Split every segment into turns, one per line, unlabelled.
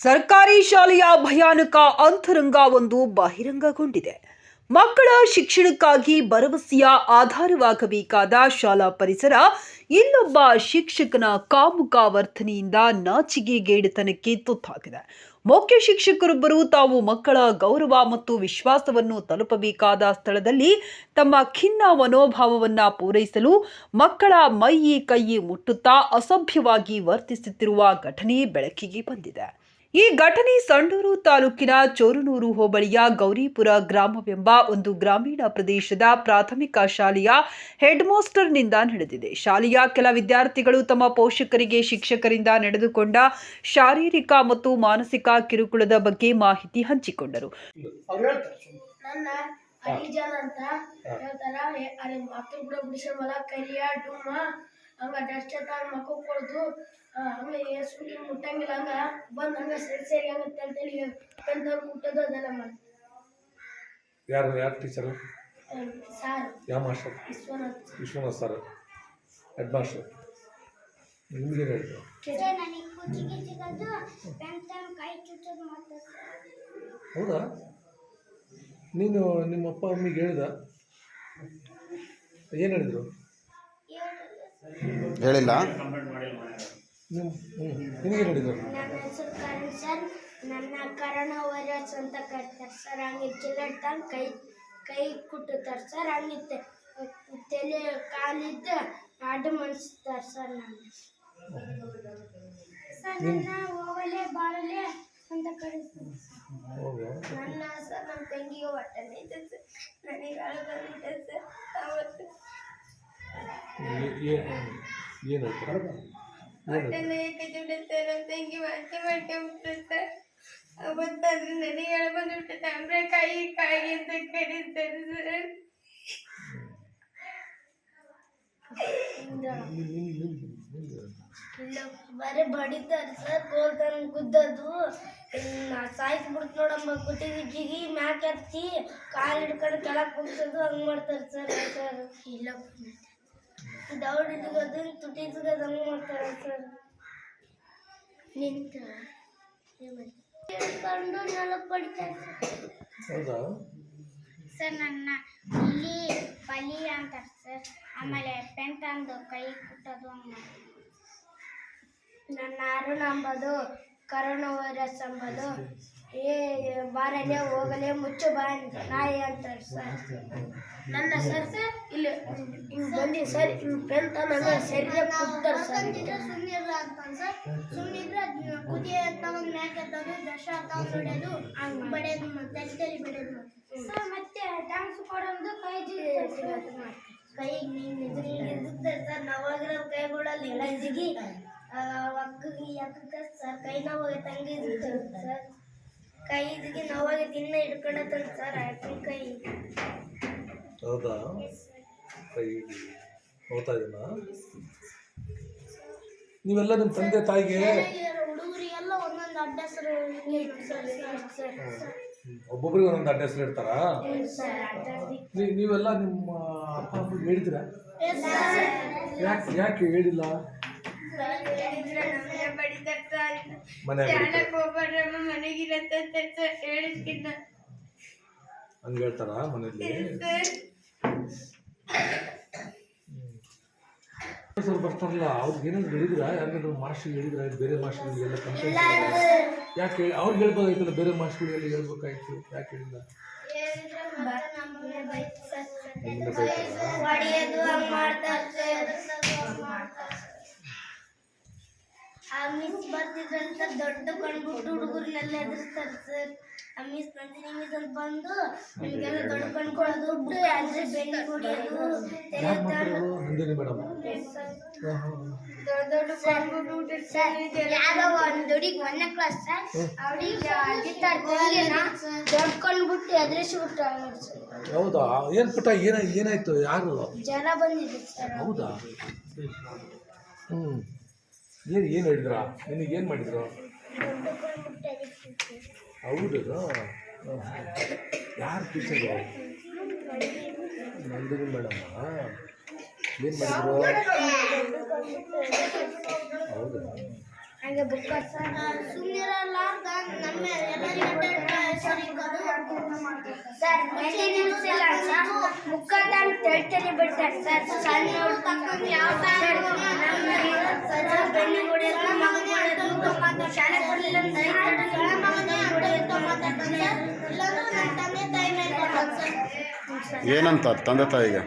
ಸರ್ಕಾರಿ ಶಾಲೆಯ ಭಯಾನಕ ಅಂತರಂಗ ಒಂದು ಬಹಿರಂಗಗೊಂಡಿದೆ. ಮಕ್ಕಳ ಶಿಕ್ಷಣಕ್ಕಾಗಿ ಭರವಸೆಯ ಆಧಾರವಾಗಬೇಕಾದ ಶಾಲಾ ಪರಿಸರ ಇನ್ನೊಬ್ಬ ಶಿಕ್ಷಕನ ಕಾಮುಕ ವರ್ತನೆಯಿಂದ ನಾಚಿಕೆಗೇಡಿತನಕ್ಕೆ ತುತ್ತಾಗಿದೆ. ಮುಖ್ಯ ಶಿಕ್ಷಕರೊಬ್ಬರು ತಾವು ಮಕ್ಕಳ ಗೌರವ ಮತ್ತು ವಿಶ್ವಾಸವನ್ನು ತಲುಪಬೇಕಾದ ಸ್ಥಳದಲ್ಲಿ ತಮ್ಮ ಖಿನ್ನ ಮನೋಭಾವವನ್ನು ಪೂರೈಸಲು ಮಕ್ಕಳ ಮೈ ಕೈ ಮುಟ್ಟುತ್ತಾ ಅಸಭ್ಯವಾಗಿ ವರ್ತಿಸುತ್ತಿರುವ ಘಟನೆ ಬೆಳಕಿಗೆ ಬಂದಿದೆ. ಈ ಘಟನೆ ಸಂಡೂರು ತಾಲೂಕಿನ ಚೋರನೂರು ಹೋಬಳಿಯ ಗೌರಿಪುರ ಗ್ರಾಮವೆಂಬ ಒಂದು ಗ್ರಾಮೀಣ ಪ್ರದೇಶದ ಪ್ರಾಥಮಿಕ ಶಾಲೆಯ ಹೆಡ್ ಮಾಸ್ಟರ್ನಿಂದ ನಡೆದಿದೆ. ಶಾಲೆಯ ಕೆಲ ವಿದ್ಯಾರ್ಥಿಗಳು ತಮ್ಮ ಪೋಷಕರಿಗೆ ಶಿಕ್ಷಕರಿಂದ ನಡೆದುಕೊಂಡ ಶಾರೀರಿಕ ಮತ್ತು ಮಾನಸಿಕ ಕಿರುಕುಳದ ಬಗ್ಗೆ ಮಾಹಿತಿ ಹಂಚಿಕೊಂಡರು.
ಮಕ್ಕಳು ಹಂಗ ಡಸ್ಟ್ ತಾನ ಮಕ್ಕ ಕೊಡ್ದು ಹಂಗ ಸುಳಿ ಮುಟ್ಟಂಗಿಲ್ಲ ಹಂಗ ಬಂದು ಹಂಗ ಸರಿ ಸರಿ ಆಗುತ್ತೆ ತಲೆ ತಲೆ ಪೆಂದವ್ರು ಮುಟ್ಟೋದು ಅದೆಲ್ಲ ಮಾಡಿ.
ಯಾರು ಯಾರು ಟೀಚರು
ಸಾರ್.
ಯಾವ master?
Vishwanath
Vishwanath sir. Head master. ನಿಮ್ಗೇನು ಹೇಳಿದ್ರು ಹೌದಾ? ನೀನು ನಿಮ್ಮ ಅಪ್ಪ ಅಮ್ಮಿಗೆ ಹೇಳಿದ? ಏನು ಹೇಳಿದ್ರು?
ಹೇಳಿಲ್ಲ.
ಹೇಳಿದ್ರು
ನನ್ನ ಹೆಸರು ಕರಣ್ ಸರ್. ನನ್ನ ಕರಣ ವೈರಸ್ ಅಂತ ಕರಿತಾರೆ ಸರ್. ಹಂಗೆ ಕೈ ಕೈ ಕುಟ್ಟುತ್ತಾರೆ ಸರ್. ಹಂಗೆ ತಲೆ ಕಾಲಿದ್ದು ಅಡ್ಡು ಮನ್ಸ್ತಾರೆ ಸರ್ ನಾನು ಸರ್ ನನ್ನ ಹೋಗಲೆ ಬಾಳಲೆ ಅಂತ ಕರೀತಾರೆ
ನನ್ನ ಸರ್ ನಮ್ಮ ತಂಗಿಗೆ ಹೊಟ್ಟೆ ಇದ್ದ ಸರ್. ನನಗೆ ಅಳು ಬಂದಿದೆ ಸರ್. ಅವತ್ತು
ಏನು
ತಂಗಿ ವಾಂತಿ ಮಾಡ್ಕೊಂಡ್ಬಿಟ್ಟು ಸರ್ ಅವತ್ತಾದ್ರೆ ನನಗೆ ಅಳು ಬಂದ್ಬಿಟ್ಟು ಅಂದ್ರೆ ಕೈ ಕಾಯಿ ಅಂತ ಕರೀತಾರೆ ಸರ್ ಬರೀ ಬಡಿತಾರೆ ಸರ್ ಗೋಲ್ದನ್ ಗುದ್ದದು ಸಾಯಿಸ್ಬಿಡ್ತು ಬಿಡ್ತು ನೋಡಮ್ಮ ಗುಟ್ಟಿಗೆ ಗಿಗಿ ಮ್ಯಾಕ್ ಹತ್ತಿ, ಕಾಲು ಹಿಡ್ಕೊಂಡು ಕೆಳಗೆ ಕುಗ್ಸೋದು ಹಂಗೆ ಮಾಡ್ತಾರೆ ಸರ್ ಸರ್. ಇಲ್ಲ. ದೌಡ್ ಇಟ್ಕೋದು ತುಟಿ ಮಾಡ್ತಾರೆ ಸರ್ ನಿಂತ ಹಿಡ್ಕೊಂಡು ನೆಲಕ್ಕೆ ಬಡಿತಾರೆ
ಹೌದಾ?
ಸರ್, ನನ್ನ ಇಲ್ಲಿ ಬಲಿ ಅಂತಾರೆ ಸರ್. ಆಮೇಲೆ ಪೆಂಟ್ ಅಂದು, ಕೈ ಕುಟ್ಟೋದು
ನನ್ನ ಅರುಣ್ ಅಂಬೋದು ಕರೋನಾ ವೈರಸ್ ಅಂಬೋದು. ಏ ಬಾರಲೆ ಹೋಗಲೆ ಮುಚ್ಚು ಬಾ ಅಂತ ನಾಯಿ ಅಂತಾರೆ ಸರ್. ನನ್ನ ಸರ್ ಸರ್ ಇಲ್ಲಿ ಹಿಂಗೆ ಬಂದಿ ಸರ್ ಹಿಂಗ್ ಪೆನ್ ತನಗ ಸರಿಯಾಗಿ ಕುಟ್ತಾರೆ ಸರ್.
ಸುಮ್ಮನಿರ್ಲ ಅಂತ ಸರ್ ಸುಮ್ಮನಿದ್ರೆ ಕುದಿ ತಗೊಂಡು ಮ್ಯಾಕೆ ತಗೊಂಡು ದಶ ತಗೊಂಡು ಹೊಡೆಯೋದು ಹಂಗ್ ಬಡಿಯೋದು ಮತ್ತೆ ತಲೆ ಬಡಿಯೋದು ಸರ್ ಮತ್ತೆ ಡ್ಯಾನ್ಸ್ ಕೊಡೋದು ಕೈ ಜಿಗಿ
ಕೈ ನೀನು ಇರ್ತಾರೆ ಸರ್ ನಾವಾಗಿರೋ ಕೈಗಳಲ್ಲಿ ಎಲ್ಲ ಜಿಗಿ ಅಕ್ಕ ಸರ್ ಕೈ ಹೋಗಿ ತಂಗಿ ಸರ್. ಕೈ ಇದಕ್ಕೆ ನೋವಾಗಿ ದಿನ ಹಿಡ್ಕೊಂಡತ್ತಂತ ಸರ್ ಆಕಿನ ಕೈ.
ಹೌದಾ? ಕೈ ಹೋಗ್ತಾ ಇದೀನಾ? ನೀವೆಲ್ಲ ನಿಮ್ಮ ತಂದೆ ತಾಯಿಗೆ
ಹುಡುಗರಿಗೆಲ್ಲ ಒಂದೊಂದು ಅಡ್ಡ ಹೆಸರು ಸರ್ ಸರ್
ಒಬ್ಬೊಬ್ರಿಗೆ ಒಂದೊಂದು ಅಡ್ಡ ಹೆಸರು ಇಡ್ತಾರಾ ನೀವೆಲ್ಲ ನಿಮ್ಮ ಅಪ್ಪ ಅಮ್ಮ ಹೇಳಿದ್ದೀರಾ? ಯಾಕೆ ಯಾಕೆ ಹೇಳಿಲ್ಲ? ಹೇಳ್ತಾರಾ ಸರ್ ಬರ್ತಾರಲ್ಲ, ಅವ್ರಿಗೆ ಏನಾದ್ರು ಹೇಳಿದ್ರ? ಯಾರಿಗಾದ್ರು ಮಾಸ್ಟರ್ ಹೇಳಿದ್ರ? ಬೇರೆ ಮಾಸ್ಟ್ರಿಗೆಲ್ಲ ಕಂಪ್ಲೇಂಟ್ ಯಾಕೆ ಅವ್ರಿಗೆ ಹೇಳ್ಬೋದಾಯ್ತಲ್ಲ, ಬೇರೆ ಮಾಸ್ಟ್ರಿಗೆಲ್ಲ ಹೇಳ್ಬೇಕಾಯ್ತು? ಯಾಕೆ ಹೇಳಿಲ್ಲ?
ಮಾಡ್ತಾರೆ ಆ ಮಿಸ್ ಬರ್ತಿದ್ರಂತ ದೊಡ್ಡ ಕಣ್ಬಿಟ್ಟು ಹುಡುಗರನ್ನೆಲ್ಲ ಎದುರಿಸ್ತಾರೆ ಸರ್ ಆ ಮಿಸ್ ನಂದಿನಿ ಮಿಸ್ ಅಂತ ಬಂದು ನಿಮಗೆಲ್ಲ ದೊಡ್ಡ ಕಣ್ಕೊಳ್ಳೋದು ಬಿಟ್ಟು ಅದ್ರ
ಬೆಣ್ಣೆ ಕುಡಿಯೋದು
ದೊಡ್ಡ ದೊಡ್ಡ
ಯಾರೋ ಒಂದು ಒಂದನೇ ಕ್ಲಾಸ್ ಸರ್ ಅವಳಿಗೆ
ದೊಡ್ಡ ಕಂಡ್ಬಿಟ್ಟು ಎದುರಿಸ್ಬಿಟ್ಟು ನೋಡಿ ಸರ್
ಹೌದಾ? ಏನು ಪುಟ್ಟ ಏನ ಏನಾಯ್ತು? ಯಾರು?
ಜನ ಬಂದಿದ್ರು ಸರ್
ಹೌದಾ? ಹ್ಞೂ ಏನು ಏನು ಹೇಳಿದ್ರ? ನಿನಗೆ ಏನು ಮಾಡಿದ್ರು? ಹೌದು ಯಾರು ಟೀಚರು? ನಂದಿನಿ ಮೇಡಮ್? ಏನು ಮಾಡಿದ್ರು? ಹೌದಾ?
ಸರ್
ಮುಖ ತಂದು ತೆಳ್ತಲಿ ಬಿಡ್ತಾರೆ. ಸರ್ ಸಣ್ಣ ಸರ್ ನಮ್ಗೆ ಸರ್ ಬೆನ್ನಿ ಹೊಡೆಯೋದು ಮಗ ಹೊಡೆಯೋದು ಶಾಲೆ ಕೊಡ್ಲಿಲ್ಲ ಅಂತ
ಏನಂತ ತಂದೆ ತಾಯಿಗೆ?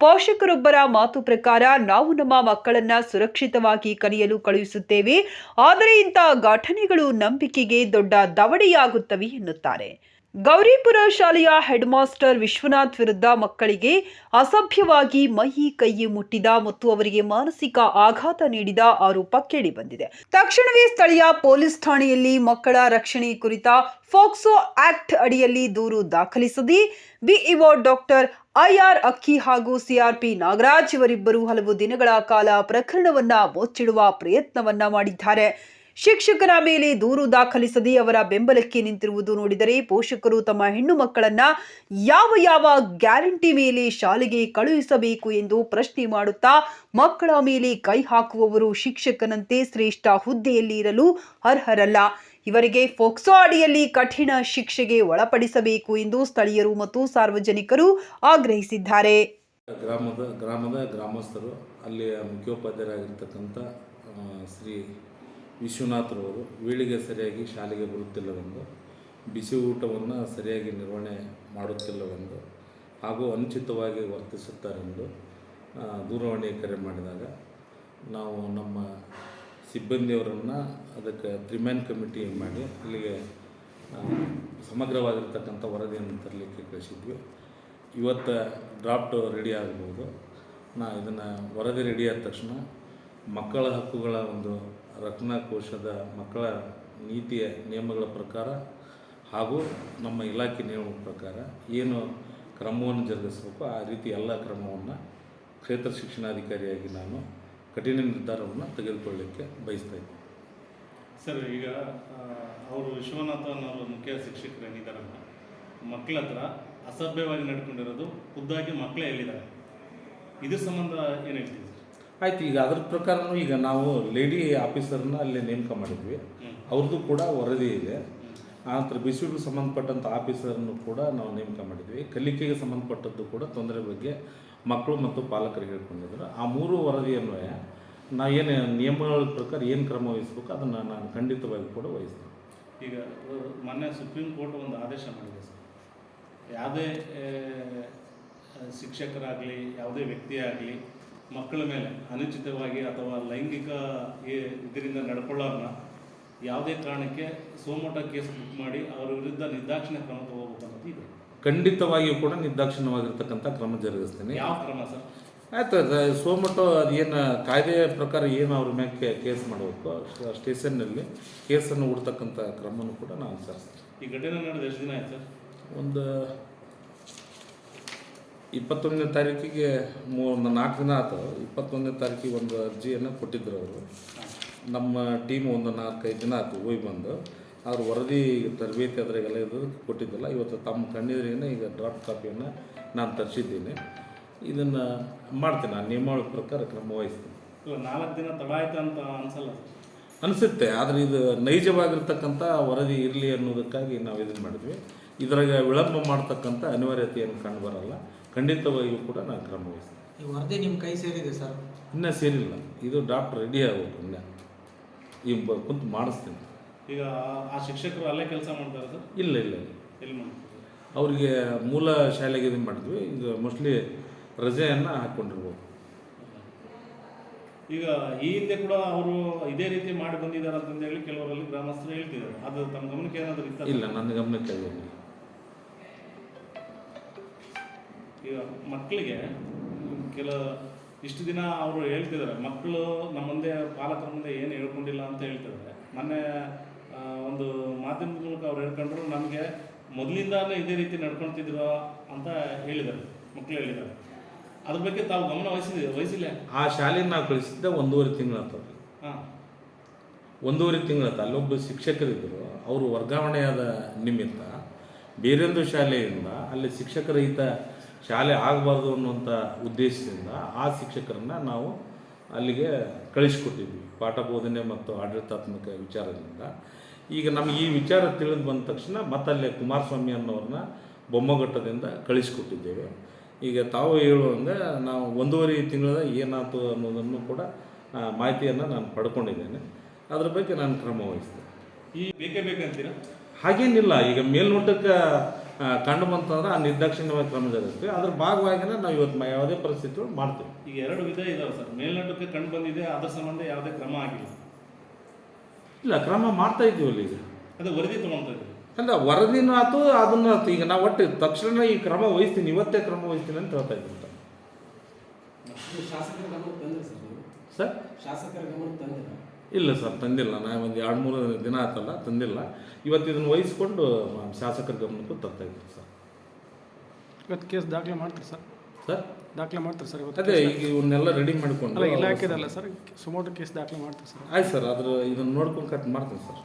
ಪೋಷಕರೊಬ್ಬರ ಮಾತು ಪ್ರಕಾರ ನಾವು ನಮ್ಮ ಮಕ್ಕಳನ್ನ ಸುರಕ್ಷಿತವಾಗಿ ಕಲಿಯಲು ಕಳುಹಿಸುತ್ತೇವೆ. ಆದರೆ ಇಂಥ ಘಟನೆಗಳು ನಂಬಿಕೆಗೆ ದೊಡ್ಡ ದವಡೆಯಾಗುತ್ತವೆ ಎನ್ನುತ್ತಾರೆ. ಗೌರಿಪುರ ಶಾಲೆಯ ಹೆಡ್ ಮಾಸ್ಟರ್ ವಿಶ್ವನಾಥ್ ವಿರುದ್ಧ ಮಕ್ಕಳಿಗೆ ಅಸಭ್ಯವಾಗಿ ಮೈ, ಕೈ ಮುಟ್ಟಿದ ಮತ್ತು ಅವರಿಗೆ ಮಾನಸಿಕ ಆಘಾತ ನೀಡಿದ ಆರೋಪ ಕೇಳಿಬಂದಿದೆ. ತಕ್ಷಣವೇ ಸ್ಥಳೀಯ ಪೊಲೀಸ್ ಠಾಣೆಯಲ್ಲಿ ಮಕ್ಕಳ ರಕ್ಷಣೆ ಕುರಿತ ಫೋಕ್ಸೋ ಆಕ್ಟ್ ಅಡಿಯಲ್ಲಿ ದೂರು ದಾಖಲಿಸದಿ. ಬಿಇಒ ಡಾಕ್ಟರ್ ಐಆರ್ ಅಕ್ಕಿ ಹಾಗೂ ಸಿಆರ್ಪಿ ನಾಗರಾಜ್ ಇವರಿಬ್ಬರು ಹಲವು ದಿನಗಳ ಕಾಲ ಪ್ರಕರಣವನ್ನ ಮುಚ್ಚಿಡುವ ಪ್ರಯತ್ನವನ್ನ ಮಾಡಿದ್ದಾರೆ. ಶಿಕ್ಷಕರ ಮೇಲೆ ದೂರು ದಾಖಲಿಸದೆ ಅವರ ಬೆಂಬಲಕ್ಕೆ ನಿಂತಿರುವುದು ನೋಡಿದರೆ ಪೋಷಕರು ತಮ್ಮ ಹೆಣ್ಣು ಮಕ್ಕಳನ್ನ ಯಾವ ಯಾವ ಗ್ಯಾರಂಟಿ ಮೇಲೆ ಶಾಲೆಗೆ ಕಳುಹಿಸಬೇಕು ಎಂದು ಪ್ರಶ್ನೆ ಮಾಡುತ್ತಾ ಮಕ್ಕಳ ಮೇಲೆ ಕೈ ಹಾಕುವವರು ಶಿಕ್ಷಕನಂತೆ ಶ್ರೇಷ್ಠ ಹುದ್ದೆಯಲ್ಲಿ ಇರಲು ಅರ್ಹರಲ್ಲ. ಇವರಿಗೆ ಫೋಕ್ಸೋ ಅಡಿಯಲ್ಲಿ ಕಠಿಣ ಶಿಕ್ಷೆಗೆ ಒಳಪಡಿಸಬೇಕು ಎಂದು ಸ್ಥಳೀಯರು ಮತ್ತು ಸಾರ್ವಜನಿಕರು ಆಗ್ರಹಿಸಿದ್ದಾರೆ.
ಗ್ರಾಮದ ಗ್ರಾಮದ ಗ್ರಾಮಸ್ಥರು, ಅಲ್ಲಿಯ ಮುಖ್ಯೋಪಾಧ್ಯಾಯರಾಗಿರ್ತಕ್ಕಂಥ ಶ್ರೀ ವಿಶ್ವನಾಥ್ರವರು ವೀಳಿಗೆ ಸರಿಯಾಗಿ ಶಾಲೆಗೆ ಬರುತ್ತಿಲ್ಲವೆಂದು, ಬಿಸಿ ಊಟವನ್ನು ಸರಿಯಾಗಿ ನಿರ್ವಹಣೆ ಮಾಡುತ್ತಿಲ್ಲವೆಂದು ಹಾಗೂ ಅನುಚಿತವಾಗಿ ವರ್ತಿಸುತ್ತಾರೆಂದು ದೂರವಾಣಿ ಕರೆ ಮಾಡಿದಾಗ, ನಾವು ನಮ್ಮ ಸಿಬ್ಬಂದಿಯವರನ್ನು ಅದಕ್ಕೆ ತ್ರಿಮ್ಯಾನ್ ಕಮಿಟಿ ಮಾಡಿ ಅಲ್ಲಿಗೆ ಸಮಗ್ರವಾಗಿರ್ತಕ್ಕಂಥ ವರದಿಯನ್ನು ತರಲಿಕ್ಕೆ ಕಳಿಸಿದ್ವಿ. ಇವತ್ತು ಡ್ರಾಫ್ಟ್ ರೆಡಿ ಆಗ್ಬೋದು. ನಾ ಇದನ್ನು ವರದಿ ರೆಡಿ ಆದ ತಕ್ಷಣ ಮಕ್ಕಳ ಹಕ್ಕುಗಳ ಒಂದು ರಕ್ಷಣಾ ಕೋಶದ ಮಕ್ಕಳ ನೀತಿಯ ನಿಯಮಗಳ ಪ್ರಕಾರ ಹಾಗೂ ನಮ್ಮ ಇಲಾಖೆ ನಿಯಮಗಳ ಪ್ರಕಾರ ಏನು ಕ್ರಮವನ್ನು ಜರುಗಿಸಬೇಕು, ಆ ರೀತಿ ಎಲ್ಲ ಕ್ರಮವನ್ನು ಕ್ಷೇತ್ರ ಶಿಕ್ಷಣಾಧಿಕಾರಿಯಾಗಿ ನಾನು ಕಠಿಣ ನಿರ್ಧಾರವನ್ನು ತೆಗೆದುಕೊಳ್ಳಲಿಕ್ಕೆ ಬಯಸ್ತಾ ಇದ್ದೀನಿ
ಸರ್, ಈಗ ಅವರು ವಿಶ್ವನಾಥನ್ ಅವರು ಮುಖ್ಯ ಶಿಕ್ಷಕರು ಏನಿದ್ದಾರಲ್ಲ ಮಕ್ಕಳ ಹತ್ರ ಅಸಭ್ಯವಾಗಿ ನಡ್ಕೊಂಡಿರೋದು ಖುದ್ದಾಗಿ ಮಕ್ಕಳೇ ಹೇಳಿದ್ದಾರೆ ಇದ್ರ ಸಂಬಂಧ ಏನು ಹೇಳ್ತೀವಿ
ಆಯ್ತು ಈಗ ಅದ್ರ ಪ್ರಕಾರನೂ ಈಗ ನಾವು ಲೇಡಿ ಆಫೀಸರ್ನ ಅಲ್ಲಿ ನೇಮಕ ಮಾಡಿದ್ವಿ. ಅವ್ರದ್ದು ಕೂಡ ವರದಿ ಇದೆ. ಆ ನಂತರ ಬಿಸಿಗೆ ಸಂಬಂಧಪಟ್ಟಂಥ ಆಫೀಸರ್ನು ಕೂಡ ನಾವು ನೇಮಕ ಮಾಡಿದ್ವಿ. ಕಲಿಕೆಗೆ ಸಂಬಂಧಪಟ್ಟದ್ದು ಕೂಡ ತೊಂದರೆ ಬಗ್ಗೆ ಮಕ್ಕಳು ಮತ್ತು ಪಾಲಕರು ಹೇಳ್ಕೊಂಡಿದ್ರು. ಆ ಮೂರು ವರದಿ ಅನ್ವಯ ನಾವು ಏನು ನಿಯಮಗಳ ಪ್ರಕಾರ ಏನು ಕ್ರಮ ವಹಿಸ್ಬೇಕು ಅದನ್ನು ನಾನು ಖಂಡಿತವಾಗಿ ಕೂಡ ವಹಿಸ್ತೀನಿ.
ಈಗ ಮೊನ್ನೆ ಸುಪ್ರೀಂ ಕೋರ್ಟ್ ಒಂದು ಆದೇಶ ಮಾಡಿದೆ ಸರ್. ಯಾವುದೇ ಶಿಕ್ಷಕರಾಗಲಿ ಯಾವುದೇ ವ್ಯಕ್ತಿಯಾಗಲಿ ಮಕ್ಕಳ ಮೇಲೆ ಅನುಚಿತವಾಗಿ ಅಥವಾ ಲೈಂಗಿಕ ಇದರಿಂದ ನಡ್ಕೊಳ್ಳೋರನ್ನ ಯಾವುದೇ ಕಾರಣಕ್ಕೆ ಸೋಮೋಟ ಕೇಸ್ ಬುಕ್ ಮಾಡಿ ಅವರ ವಿರುದ್ಧ ನಿರ್ದಾಕ್ಷಿಣ್ಯ ಕ್ರಮ ತಗೋಬೇಕು ಅನ್ನೋದು ಇದೆ.
ಖಂಡಿತವಾಗಿಯೂ ಕೂಡ ನಿರ್ದಾಕ್ಷಿಣ್ಯವಾಗಿರ್ತಕ್ಕಂಥ ಕ್ರಮ ಜರುಗಿಸ್ತೇನೆ.
ಯಾವ ಕ್ರಮ ಸರ್?
ಆಯ್ತು ಅದು ಸೋಮಟ್ಟು ಅದೇನು ಕಾಯ್ದೆಯ ಪ್ರಕಾರ ಏನು ಅವ್ರ ಮೇಲೆ ಕೇಸ್ ಮಾಡಬೇಕು ಸ್ಟೇಷನ್ನಲ್ಲಿ ಕೇಸನ್ನು ಹುಡ್ತಕ್ಕಂಥ ಕ್ರಮನೂ ಕೂಡ ನಾನು ಸರ್
ಈ ಘಟನೆ ನಡೆದ ಎಷ್ಟು ದಿನ ಆಯ್ತು ಸರ್?
ಒಂದು ಇಪ್ಪತ್ತೊಂದನೇ ತಾರೀಕಿಗೆ ಮೂ ನಾಲ್ಕು ದಿನ ಆಯ್ತು ಇಪ್ಪತ್ತೊಂದನೇ ತಾರೀಕಿಗೆ ಒಂದು ಅರ್ಜಿಯನ್ನು ಕೊಟ್ಟಿದ್ದರು ಅವರು. ನಮ್ಮ ಟೀಮ್ ಒಂದು ನಾಲ್ಕೈದು ದಿನ ಆಯ್ತು ಹೋಗಿ ಬಂದು. ಅವ್ರ ವರದಿ ತರಬೇತಿ ಅದ್ರಾಗೆಲ್ಲ ಇದು ಕೊಟ್ಟಿದ್ದಲ್ಲ ಇವತ್ತು ತಮ್ಮ ಕಣ್ಣೆದುರಿಗೇನೆ ಈಗ ಡ್ರಾಫ್ಟ್ ಕಾಪಿಯನ್ನು ನಾನು ತರಿಸಿದ್ದೀನಿ. ಇದನ್ನು ಮಾಡ್ತೀನಿ ನಾನು ನಿಯಮಾವಳಿ ಪ್ರಕಾರ ಕ್ರಮ ವಹಿಸ್ತೀನಿ.
ಇಲ್ಲ ನಾಲ್ಕು ದಿನ ತಡ ಆಯ್ತು ಅಂತ ಅನ್ಸಲ್ಲ
ಅನಿಸುತ್ತೆ ಆದರೆ ಇದು ನೈಜವಾಗಿರ್ತಕ್ಕಂಥ ವರದಿ ಇರಲಿ ಅನ್ನೋದಕ್ಕಾಗಿ ನಾವು ಇದನ್ನು ಮಾಡಿದ್ವಿ. ಇದರಾಗ ವಿಳಂಬ ಮಾಡ್ತಕ್ಕಂಥ ಅನಿವಾರ್ಯತೆಯನ್ನು ಕಂಡು ಬರಲ್ಲ. ಖಂಡಿತವಾಗಿಯೂ ಕೂಡ ನಾನು ಕ್ರಮ ವಹಿಸ್ತೀನಿ.
ಈ ವರದಿ ನಿಮ್ಮ ಕೈ ಸೇರಿದೆ ಸರ್.
ಇನ್ನೂ ಸೇರಿಲ್ಲ. ಇದು ಡಾಕ್ಟರ್ ರೆಡಿ ಆಗಬೇಕು ಇನ್ನೂ. ಈ ಬ ಕುಂತು ಮಾಡಿಸ್ತೀನಿ.
ಈಗ ಆ- ಶಿಕ್ಷಕರು ಅಲ್ಲೇ ಕೆಲಸ ಮಾಡ್ತಾರೆ ಸರ್?
ಇಲ್ಲ ಇಲ್ಲ ಇಲ್ಲ.
ಎಲ್ಲಿ ಮಾಡ್ತಾರೆ?
ಅವರಿಗೆ ಮೂಲ ಶಾಲೆಗೆ ಇದನ್ನು ಮಾಡಿದ್ವಿ. ಈಗ ಮೋಸ್ಟ್ಲಿ ರಜೆಯನ್ನು ಹಾಕ್ಕೊಂಡಿರ್ಬೋದು
ಈಗ ಈ ಹಿಂದೆ ಕೂಡ ಅವರು ಇದೇ ರೀತಿ ಮಾಡಿ ಬಂದಿದ್ದಾರೆ ಅಂತಂದೇಳಿ ಕೆಲವರಲ್ಲಿ ಗ್ರಾಮಸ್ಥರು ಹೇಳ್ತಿದ್ದಾರೆ. ಅದು ತಮ್ಮ ಗಮನಕ್ಕೆ ಏನಾದರೂ ಇತ್ತ
ಇಲ್ಲ ನನ್ನ ಗಮನಕ್ಕೆ ಆಗಿಲ್ಲ
ಈಗ ಮಕ್ಕಳಿಗೆ ಕೆಲ ಇಷ್ಟು ದಿನ ಅವರು ಹೇಳ್ತಿದ್ದಾರೆ ಮಕ್ಕಳು ನಮ್ಮ ಮುಂದೆ ಪಾಲಕರ ಮುಂದೆ ಏನು ಹೇಳ್ಕೊಂಡಿಲ್ಲ ಅಂತ ಹೇಳ್ತಿದ್ದಾರೆ. ಮೊನ್ನೆ ಒಂದು ಮಾಧ್ಯಮದ ಮೂಲಕ ಅವ್ರು ಹೇಳ್ಕೊಂಡ್ರು ನಮಗೆ ಮೊದಲಿಂದಾನೇ ಇದೇ ರೀತಿ ನಡ್ಕೊಳ್ತಿದ್ರು ಅಂತ ಹೇಳಿದ್ದಾರೆ ಮಕ್ಕಳು ಹೇಳಿದ್ದಾರೆ. ಅದ್ರ ಬಗ್ಗೆ ತಾವು ಗಮನ ವಹಿಸಿದ ವಹಿಸಿಲ್ಲ?
ಆ ಶಾಲೆಯನ್ನ ನಾವು ಕಳಿಸಿದ್ದೆ ಒಂದೂವರೆ ತಿಂಗಳ
ಹಾಂ.
ಒಂದೂವರೆ ತಿಂಗಳ ಅಲ್ಲೊಬ್ಬ ಶಿಕ್ಷಕರಿದ್ದರು ಅವರು ವರ್ಗಾವಣೆಯಾದ ನಿಮಿತ್ತ ಬೇರೆಯೊಂದು ಶಾಲೆಯಿಂದ ಅಲ್ಲಿ ಶಿಕ್ಷಕರಹಿತ ಶಾಲೆ ಆಗಬಾರ್ದು ಅನ್ನುವಂಥ ಉದ್ದೇಶದಿಂದ ಆ ಶಿಕ್ಷಕರನ್ನು ನಾವು ಅಲ್ಲಿಗೆ ಕಳಿಸ್ಕೊಟ್ಟಿದ್ವಿ. ಪಾಠ ಬೋಧನೆ ಮತ್ತು ಆಡಳಿತಾತ್ಮಕ ವಿಚಾರದಿಂದ. ಈಗ ನಮಗೆ ಈ ವಿಚಾರ ತಿಳಿದು ಬಂದ ತಕ್ಷಣ ಮತ್ತಲ್ಲೇ ಕುಮಾರಸ್ವಾಮಿ ಅನ್ನೋರನ್ನ ಬೊಮ್ಮಘಟ್ಟದಿಂದ ಕಳಿಸ್ಕೊಟ್ಟಿದ್ದೇವೆ. ಈಗ ತಾವು ಹೇಳುವಂಗೆ ನಾವು ಒಂದೂವರೆ ತಿಂಗಳ ಏನಾಯ್ತು ಅನ್ನೋದನ್ನು ಕೂಡ ಮಾಹಿತಿಯನ್ನು ನಾನು ಪಡ್ಕೊಂಡಿದ್ದೇನೆ. ಅದ್ರ ಬಗ್ಗೆ ನಾನು ಕ್ರಮ ವಹಿಸ್ತೇನೆ.
ಈ ಬೇಕೇ ಬೇಕಂತೀರಾ?
ಹಾಗೇನಿಲ್ಲ. ಈಗ ಮೇಲ್ನೋಟಕ್ಕೆ ಕಂಡು ಬಂತಂದ್ರೆ ಆ ನಿರ್ದಾಕ್ಷಿಣ್ಯವಾಗಿ ಕ್ರಮ ಜರುಗಿಸ್ತೀವಿ ಅದ್ರ ಭಾಗವಾಗಿನ ನಾವು ಇವತ್ತು ಮ- ಯಾವುದೇ ಪರಿಸ್ಥಿತಿ ಮಾಡ್ತೀವಿ.
ಈಗ ಎರಡು ವಿಧ ಇದಾವೆ ಸರ್. ಮೇಲ್ನೋಟಕ್ಕೆ ಕಂಡು ಬಂದಿದೆ ಅದರ ಸಂಬಂಧ ಯಾವುದೇ ಕ್ರಮ ಆಗಿಲ್ಲ.
ಇಲ್ಲ ಕ್ರಮ ಮಾಡ್ತಾ ಇದ್ದೀವಲ್ಲ ಈಗ.
ಅದು ವರದಿ ತೊಗೊಳ್ತಾ ಇದ್ದೀವಿ.
ಅಲ್ಲ ವರದಿನೂ ಆಯ್ತು ಅದನ್ನ ಆಯ್ತು. ಈಗ ನಾವು ಒಟ್ಟು ತಕ್ಷಣ ಈ ಕ್ರಮ ವಹಿಸ್ತೀನಿ ಇವತ್ತೇ ಕ್ರಮ ವಹಿಸ್ತೀನಿ ಅಂತ ಹೇಳ್ತಾ ಇದ್ದೀನಿ ಸರ್.
ಶಾಸಕರ ಗಮನ ತಂದ್ರೆ ಸರ್. ನೀವು
ಸರ್?
ಶಾಸಕರ ಗಮನ ತಂದಿಲ್ಲ
ಇಲ್ಲ ಸರ್ ತಂದಿಲ್ಲ. ನಾನು ಒಂದು ಎರಡು ಮೂರು ದಿನ ಆಯ್ತಲ್ಲ ತಂದಿಲ್ಲ. ಇವತ್ತು ಇದನ್ನು ವಹಿಸ್ಕೊಂಡು ಶಾಸಕರ ಗಮನಕ್ಕೂ ತರ್ತಾ ಇದ್ದೀನಿ ಸರ್.
ಇವತ್ತು ಕೇಸ್ ದಾಖಲೆ ಮಾಡ್ತೀರಿ ಸರ್?
ಸರ್?
ದಾಖಲೆ ಮಾಡ್ತಾರೆ ಸರ್ ಇವತ್ತು
ಅದೇ ಈಗ ಇವನ್ನೆಲ್ಲ ರೆಡಿ ಮಾಡಿಕೊಂಡು
ಇಲಾಖೆದಲ್ಲ ಸರ್. ಸುಮೋಟು ಕೇಸ್ ದಾಖಲೆ ಮಾಡ್ತಾರೆ ಸರ್?
ಆಯ್ತು ಸರ್ ಅದ್ರ ಇದನ್ನು ನೋಡ್ಕೊಂಡು ಕಟ್ ಮಾಡ್ತೀನಿ ಸರ್.